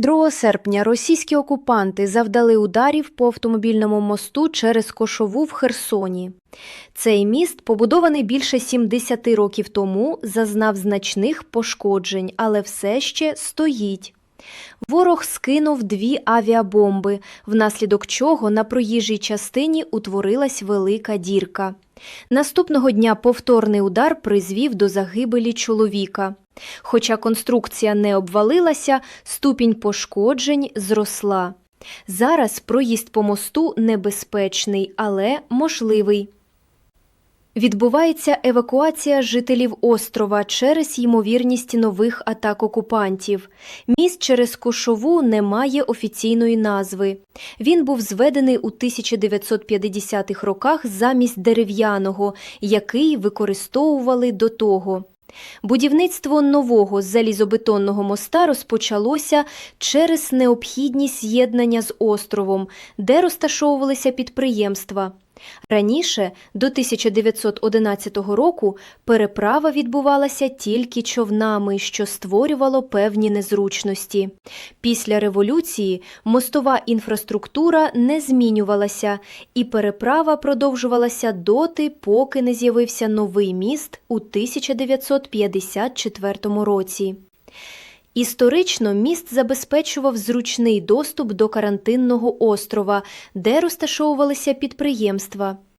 2 серпня російські окупанти завдали ударів по автомобільному мосту через Кошову в Херсоні. Цей міст, побудований більше 70 років тому, зазнав значних пошкоджень, але все ще стоїть. Ворог скинув дві авіабомби, внаслідок чого на проїжджій частині утворилась велика дірка. Наступного дня повторний удар призвів до загибелі чоловіка. Хоча конструкція не обвалилася, ступінь пошкоджень зросла. Зараз проїзд по мосту небезпечний, але можливий. Відбувається евакуація жителів острова через ймовірність нових атак окупантів. Міст через Кошову не має офіційної назви. Він був зведений у 1950-х роках замість дерев'яного, який використовували до того. Будівництво нового залізобетонного моста розпочалося через необхідність з'єднання з островом, де розташовувалися підприємства. Раніше, до 1911 року, переправа відбувалася тільки човнами, що створювало певні незручності. Після революції мостова інфраструктура не змінювалася, і переправа продовжувалася доти, поки не з'явився новий міст у 1954 році. Історично міст забезпечував зручний доступ до карантинного острова, де розташовувалися підприємства.